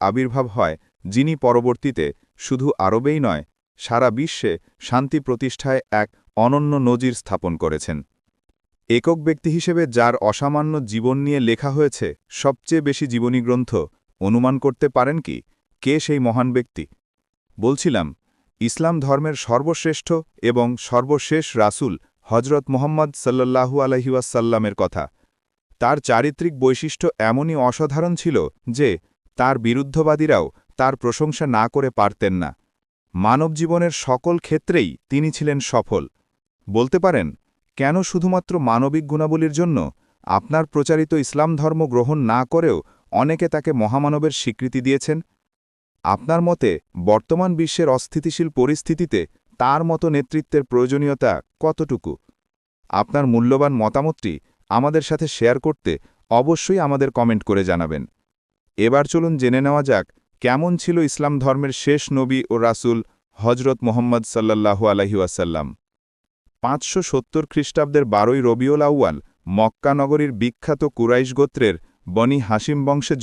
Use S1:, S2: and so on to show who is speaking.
S1: আবির্ভাব হয়, যিনি পরবর্তীতে শুধু আরবেই নয়, সারা বিশ্বে শান্তি প্রতিষ্ঠায় এক অনন্য নজির স্থাপন করেছেন। একক ব্যক্তি হিসেবে যার অসামান্য জীবন নিয়ে লেখা হয়েছে সবচেয়ে বেশি জীবনী গ্রন্থ, অনুমান করতে পারেন কি, কে সেই মহান ব্যক্তি? বলছিলাম, ইসলাম ধর্মের সর্বশ্রেষ্ঠ এবং সর্বশেষ রাসূল হজরত মোহাম্মদ সাল্লাল্লাহু আলহিউসাল্লামের কথা। তার চারিত্রিক বৈশিষ্ট্য এমনই অসাধারণ ছিল যে তার বিরুদ্ধবাদীরাও তার প্রশংসা না করে পারতেন না। মানব জীবনের সকল ক্ষেত্রেই তিনি ছিলেন সফল। বলতে পারেন, কেন শুধুমাত্র মানবিক গুণাবলীর জন্য আপনার প্রচারিত ইসলাম ধর্ম গ্রহণ না করেও অনেকে তাকে মহামানবের স্বীকৃতি দিয়েছেন? আপনার মতে, বর্তমান বিশ্বের অস্থিতিশীল পরিস্থিতিতে তার মতো নেতৃত্বের প্রয়োজনীয়তা কতটুকু? আপনার মূল্যবান মতামতটি আমাদের সাথে শেয়ার করতে অবশ্যই আমাদের কমেন্ট করে জানাবেন। এবার চলুন জেনে নেওয়া যাক কেমন ছিল ইসলাম ধর্মের শেষ নবী ও রাসুল হজরত মোহাম্মদ সাল্লাল্লাহু আলহিউসাল্লাম পাঁচশো সত্তর খ্রিস্টাব্দের বারোই রবিউল আউয়াল মক্কানগরীর বিখ্যাত কুরাইশ গোত্রের বনি হাসিম বংশে